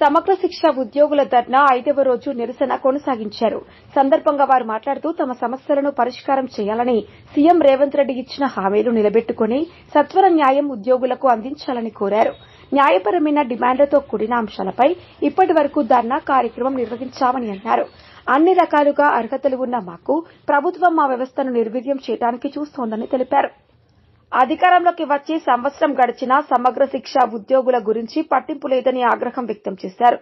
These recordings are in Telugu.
సమగ్ర శిక్ష ఉద్యోగుల ధర్నా ఐదవ రోజు నిరసన కొనసాగించారు. సందర్భంగా వారు మాట్లాడుతూ తమ సమస్యలను పరిష్కారం చేయాలని సీఎం రేవంత్ రెడ్డి ఇచ్చిన హామీలు నిలబెట్టుకుని సత్వర న్యాయం ఉద్యోగులకు అందించాలని కోరారు. న్యాయపరమైన డిమాండ్లతో కూడిన అంశాలపై ఇప్పటి వరకు ధర్నా కార్యక్రమం నిర్వహించామని అన్నారు. అన్ని రకాలుగా అర్హతలు ఉన్న మాకు ప్రభుత్వం మా వ్యవస్థను నిర్వీర్యం చేయడానికి చూస్తోందని తెలిపారు. అధికారంలోకి వచ్చి సంవత్సరం గడిచినా సమగ్ర శిక్ష ఉద్యోగుల గురించి పట్టింపు లేదని ఆగ్రహం వ్యక్తం చేశారు.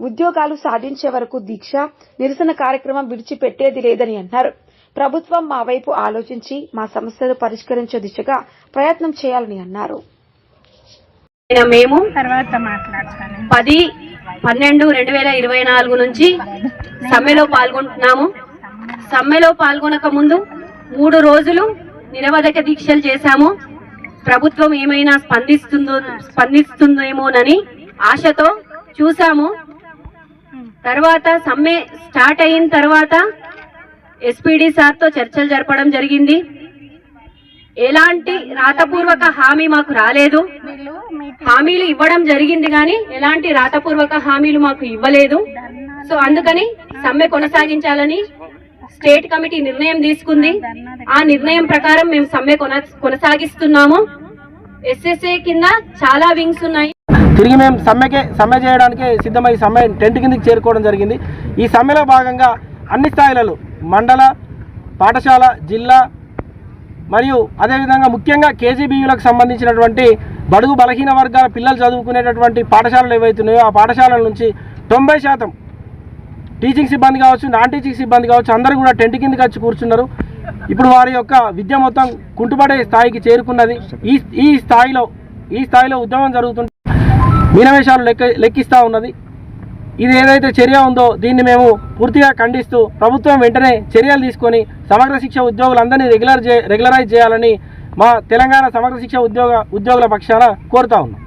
ఉద్యోగాలు సాధించే వరకు దీక్ష నిరసన కార్యక్రమం విడిచిపెట్టేది లేదని అన్నారు. ప్రభుత్వం మా వైపు ఆలోచించి మా సమస్యలు పరిష్కరించే దిశగా ప్రయత్నం చేయాలని అన్నారు. మేము తర్వాత మాట్లాడతాను. పది పన్నెండు రెండు వేల ఇరవై నాలుగు నుంచి సమ్మెలో పాల్గొంటున్నాము. సమ్మెలో పాల్గొనక ముందు మూడు రోజులు నిరవధక దీక్షలు చేశాము. ప్రభుత్వం ఏమైనా స్పందిస్తుందో స్పందిస్తుందేమోనని ఆశతో చూసాము తర్వాత సమ్మె స్టార్ట్ అయిన తర్వాత ఎస్పీడి సార్తో చర్చలు జరపడం జరిగింది. ఎలాంటి రాతపూర్వక హామీ మాకు రాలేదు. హామీలు ఇవ్వడం జరిగింది కానీ ఎలాంటి రాతపూర్వక హామీలు మాకు ఇవ్వలేదు. సో అందుకని సమ్మె కొనసాగించాలని స్టేట్ కమిటీ నిర్ణయం తీసుకుంది. ఆ నిర్ణయం ప్రకారం మేము సమ్మె కొన కొనసాగిస్తున్నాము. ఎస్ఎస్ఏ కింద చాలా వింగ్స్ ఉన్నాయి. తిరిగి మేము సమ్మెకే సమ్మె చేయడానికి సిద్ధమై సమ్మె టెంట్ కిందకి చేరుకోవడం జరిగింది. ఈ సమ్మెలో భాగంగా అన్ని స్థాయిలలో మండల పాఠశాల జిల్లా మరియు అదేవిధంగా ముఖ్యంగా కేజీబీయులకు సంబంధించినటువంటి బడుగు బలహీన వర్గాల పిల్లలు చదువుకునేటటువంటి పాఠశాలలు ఏవైతున్నాయో ఆ పాఠశాలల నుంచి తొంభై శాతం టీచింగ్ సిబ్బంది కావచ్చు నాన్ టీచింగ్ సిబ్బంది కావచ్చు అందరూ కూడా టెంట్ కిందకి వచ్చి కూర్చున్నారు. ఇప్పుడు వారి యొక్క విద్య మొత్తం కుంటుపడే స్థాయికి చేరుకున్నది. ఈ ఈ స్థాయిలో ఈ స్థాయిలో ఉద్యమం జరుగుతుంటే మీనవేశాలు లెక్క లెక్కిస్తూ ఉన్నది. ఇది ఏదైతే చర్య ఉందో దీన్ని మేము పూర్తిగా ఖండిస్తూ ప్రభుత్వం వెంటనే చర్యలు తీసుకొని సమగ్ర శిక్ష ఉద్యోగులందరినీ రెగ్యులర్ చే రెగ్యులరైజ్ చేయాలని మా తెలంగాణ సమగ్ర శిక్ష ఉద్యోగ ఉద్యోగుల పక్షాన కోరుతా ఉన్నాం.